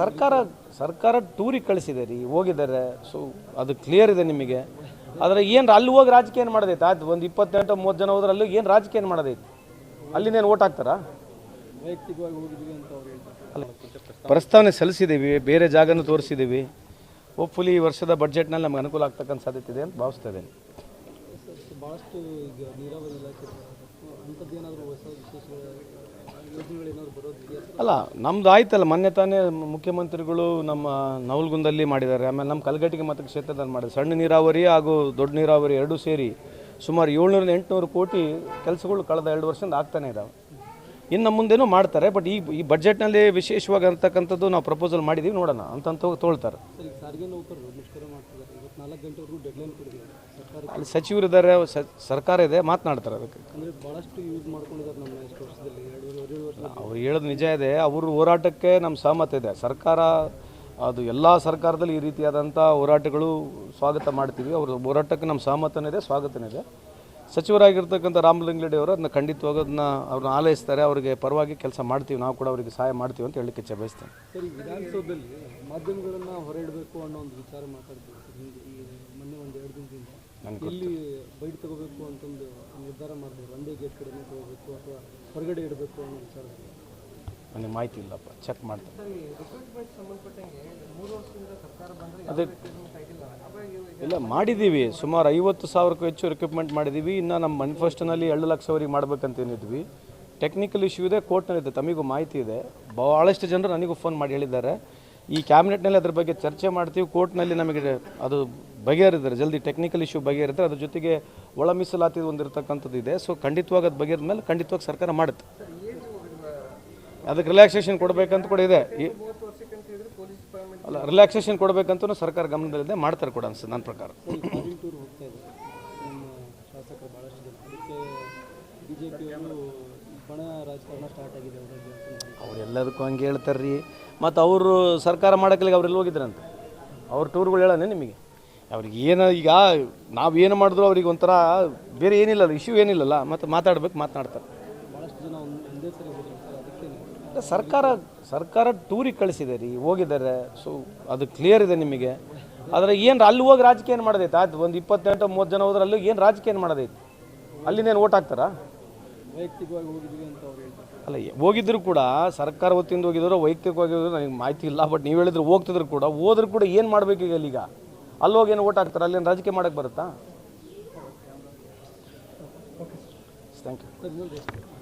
ಸರ್ಕಾರ ಸರ್ಕಾರ ಟೂರಿಗೆ ಕಳಿಸಿದೆ ರೀ ಹೋಗಿದ್ದಾರೆ. ಸೊ ಅದು ಕ್ಲಿಯರ್ ಇದೆ ನಿಮಗೆ. ಆದರೆ ಏನು ಅಲ್ಲಿ ಹೋಗಿ ರಾಜಕೀಯ ಏನು ಮಾಡೋದೈತೆ? ಆಯ್ತು ಒಂದು ಇಪ್ಪತ್ತೆಂಟು ಮೂವತ್ತು ಜನ ಹೋದ್ರೆ ಅಲ್ಲಿ ಏನು ರಾಜಕೀಯ ಏನು ಮಾಡೋದೈತೆ? ಅಲ್ಲಿಂದೇನು ಓಟ್ ಹಾಕ್ತಾರಾ? ವೈಯಕ್ತಿಕವಾಗಿ ಹೋಗಿದ್ವಿ ಅಂತ ಅವ್ರು ಹೇಳ್ತಾರೆ ಅಲ್ಲ ಪ್ರಸ್ತಾವನೆ ಸಲ್ಲಿಸಿದ್ದೀವಿ ಬೇರೆ ಜಾಗನೂ ತೋರಿಸಿದ್ದೀವಿ ಹೋಪ್ಫುಲಿ ಈ ವರ್ಷದ ಬಜೆಟ್ನಲ್ಲಿ ನಮ್ಗೆ ಅನುಕೂಲ ಆಗ್ತಕ್ಕಂಥ ಸಾಧ್ಯತೆ ಇದೆ ಅಂತ ಭಾವಿಸ್ತಾ ಇದ್ದೇನೆ. ಭಾಳಷ್ಟು ಈಗ ನೀರಾವರಿ ಇಲಾಖೆ ಹೊಸ ವಿಶೇಷ ಅಲ್ಲ, ನಮ್ದು ಆಯ್ತಲ್ಲ, ಮೊನ್ನೆ ತಾನೇ ಮುಖ್ಯಮಂತ್ರಿಗಳು ನಮ್ಮ ನವಲ್ಗುಂದಲ್ಲಿ ಮಾಡಿದ್ದಾರೆ. ಆಮೇಲೆ ನಮ್ಮ ಕಲ್ಗಟ್ಟಿಗೆ ಮತ ಕ್ಷೇತ್ರದಲ್ಲಿ ಮಾಡಿದ್ದಾರೆ. ಸಣ್ಣ ನೀರಾವರಿ ಹಾಗೂ ದೊಡ್ಡ ನೀರಾವರಿ ಎರಡೂ ಸೇರಿ ಸುಮಾರು ಏಳ್ನೂರಿಂದ ಎಂಟುನೂರು ಕೋಟಿ ಕೆಲಸಗಳು ಕಳೆದ ಎರಡು ವರ್ಷದಿಂದ ಆಗ್ತಾನೆ ಇದ್ದಾವೆ ಇನ್ನು ಮುಂದೆನೂ ಮಾಡ್ತಾರೆ ಬಟ್ ಈ ಈ ಬಡ್ಜೆಟ್ನಲ್ಲಿ ವಿಶೇಷವಾಗಿ ಅಂತಕ್ಕಂಥದ್ದು ನಾವು ಪ್ರಪೋಸಲ್ ಮಾಡಿದ್ದೀವಿ ನೋಡೋಣ ಅಂತಂತ ತೋಳ್ತಾರೆ. ಅಲ್ಲಿ ಸಚಿವರಿದ್ದಾರೆ ಸರ್ಕಾರ ಇದೆ ಮಾತನಾಡ್ತಾರೆ ಅದಕ್ಕೆ. ಅವ್ರು ಹೇಳೋದು ನಿಜ ಇದೆ ಅವ್ರ ಹೋರಾಟಕ್ಕೆ ನಮ್ಮ ಸಹಮತ ಇದೆ. ಸರ್ಕಾರ ಅದು ಎಲ್ಲ ಸರ್ಕಾರದಲ್ಲಿ ಈ ರೀತಿಯಾದಂಥ ಹೋರಾಟಗಳು ಸ್ವಾಗತ ಮಾಡ್ತೀವಿ. ಅವ್ರ ಹೋರಾಟಕ್ಕೆ ನಮ್ಮ ಸಹಮತನೂ ಇದೆ ಸ್ವಾಗತನೂ ಇದೆ. ಸಚಿವರಾಗಿರ್ತಕ್ಕಂಥ ರಾಮಲಿಂಗರೆಡ್ಡಿ ಅವರು ಅದನ್ನ ಖಂಡಿತವಾಗಿ ಅದನ್ನ ಅವ್ರನ್ನ ಆಲೈಸ್ತಾರೆ ಅವರಿಗೆ ಪರವಾಗಿ ಕೆಲಸ ಮಾಡ್ತೀವಿ ನಾವು ಕೂಡ ಅವರಿಗೆ ಸಹಾಯ ಮಾಡ್ತೀವಿ ಅಂತ ಹೇಳಲಿಕ್ಕೆ ಇಚ್ಛೆ ಬಯಸ್ತೇನೆ. ಸರಿ ವಿಧಾನಸೌಧದಲ್ಲಿ ಮಾಧ್ಯಮಗಳನ್ನು ಹೊರಡಬೇಕು ಅನ್ನೋ ಒಂದು ವಿಚಾರ ಮಾತಾಡ್ತೀವಿ ಮೊನ್ನೆ ಒಂದು ಎರಡು ದಿನದಿಂದ. ಎಲ್ಲಿ ಬೈಟ್ ತಗೋಬೇಕು ಅಂತಂದು ನಿರ್ಧಾರ ಮಾಡಿದ್ರು ಒಂದೇ ಗೇಟ್ ಕಡೆನೇ ತಗೋಬೇಕು ಅಥವಾ ಹೊರಗಡೆ ಇಡಬೇಕು ಅನ್ನೋ ವಿಚಾರ ನನಗೆ ಮಾಹಿತಿ ಇಲ್ಲಪ್ಪ ಚೆಕ್ ಮಾಡ್ತಾರೆ ಅದೇ ಇಲ್ಲ, ಮಾಡಿದ್ದೀವಿ. ಸುಮಾರು ಐವತ್ತು ಸಾವಿರಕ್ಕೂ ಹೆಚ್ಚು ರಿಕ್ರೂಟ್ಮೆಂಟ್ ಮಾಡಿದ್ದೀವಿ. ಇನ್ನು ನಮ್ಮ ಮನಿಫೆಸ್ಟೋನಲ್ಲಿ ಎರಡು ಲಕ್ಷವರೆಗೆ ಮಾಡ್ಬೇಕಂತ ಏನಿದ್ವಿ. ಟೆಕ್ನಿಕಲ್ ಇಶ್ಯೂ ಇದೆ ಕೋರ್ಟ್ನಲ್ಲಿದೆ ತಮಗೂ ಮಾಹಿತಿ ಇದೆ. ಭಾಳಷ್ಟು ಜನರು ನನಗೂ ಫೋನ್ ಮಾಡಿ ಹೇಳಿದ್ದಾರೆ. ಈ ಕ್ಯಾಬಿನೆಟ್ನಲ್ಲಿ ಅದ್ರ ಬಗ್ಗೆ ಚರ್ಚೆ ಮಾಡ್ತೀವಿ. ಕೋರ್ಟ್ನಲ್ಲಿ ನಮಗೆ ಅದು ಬಗೆಹರಿದ್ದಾರೆ. ಜಲ್ದಿ ಟೆಕ್ನಿಕಲ್ ಇಶ್ಯೂ ಬಗೆಹರಿದ್ರೆ ಅದ್ರ ಜೊತೆಗೆ ಒಳ ಮೀಸಲಾತಿ ಒಂದಿರತಕ್ಕಂಥದ್ದು ಇದೆ. ಸೊ ಖಂಡಿತವಾಗಿ ಅದು ಬಗೆಹರಿದ ಮೇಲೆ ಖಂಡಿತವಾಗಿ ಸರ್ಕಾರ ಮಾಡುತ್ತೆ. ಅದಕ್ಕೆ ರಿಲ್ಯಾಕ್ಸೇಷನ್ ಕೊಡಬೇಕಂತ ಕೂಡ ಇದೆ. ಅಲ್ಲ ರಿಲ್ಯಾಕ್ಸೇಷನ್ ಕೊಡಬೇಕಂತೂ ಸರ್ಕಾರ ಗಮನದಲ್ಲಿದೆ ಮಾಡ್ತಾರೆ ಕೂಡ ಅನ್ಸುತ್ತೆ ನನ್ನ ಪ್ರಕಾರ. ಅವರೆಲ್ಲದಕ್ಕೂ ಹಂಗೆ ಹೇಳ್ತಾರೆ ರೀ ಮತ್ತು ಅವರು ಸರ್ಕಾರ ಮಾಡೋಕ್ಕೆ ಅವ್ರೆಲ್ಲ ಹೋಗಿದ್ರಂತೆ? ಅವ್ರ ಟೂರ್ಗಳು ಹೇಳೋಣ ನಿಮಗೆ. ಅವ್ರಿಗೆ ಏನು ಈಗ ನಾವು ಏನು ಮಾಡಿದ್ರು ಅವ್ರಿಗೆ ಒಂಥರ ಬೇರೆ ಏನಿಲ್ಲಲ್ಲ ಇಶ್ಯೂ ಏನಿಲ್ಲಲ್ಲ ಮತ್ತು ಮಾತಾಡ್ಬೇಕು ಮಾತನಾಡ್ತಾರೆ. ಸರ್ಕಾರ ಸರ್ಕಾರ ಟೂರಿಗೆ ಕಳಿಸಿದೆ ರೀ ಹೋಗಿದ್ದಾರೆ. ಸೊ ಅದು ಕ್ಲಿಯರ್ ಇದೆ ನಿಮಗೆ. ಆದರೆ ಏನು ಅಲ್ಲಿ ಹೋಗಿ ರಾಜಕೀಯ ಏನು ಮಾಡೋದೈತೆ? ಆಯ್ತು ಒಂದು ಇಪ್ಪತ್ತೆಂಟು ಮೂವತ್ತು ಜನ ಹೋದ್ರೆ ಅಲ್ಲಿ ಏನು ರಾಜಕೀಯ ಏನು ಮಾಡೋದೈತೆ? ಅಲ್ಲಿಂದೇನು ಓಟ್ ಹಾಕ್ತಾರ? ಅಲ್ಲ ಹೋಗಿದ್ರು ಕೂಡ ಸರ್ಕಾರ ಹೊತ್ತಿಂದ ಹೋಗಿದ್ರು ವೈಯಕ್ತಿಕವಾಗಿ ನನಗೆ ಮಾಹಿತಿ ಇಲ್ಲ ಬಟ್ ನೀವು ಹೇಳಿದ್ರು ಹೋಗ್ತಿದ್ರು ಕೂಡ ಹೋದ್ರು ಕೂಡ ಏನು ಮಾಡಬೇಕು ಈಗ ಈಗ ಅಲ್ಲಿ ಹೋಗಿ ಏನು ಓಟ್ ಹಾಕ್ತಾರೆ? ಅಲ್ಲೇನು ರಾಜಕೀಯ ಮಾಡೋಕ್ಕೆ ಬರುತ್ತಾ? Thank you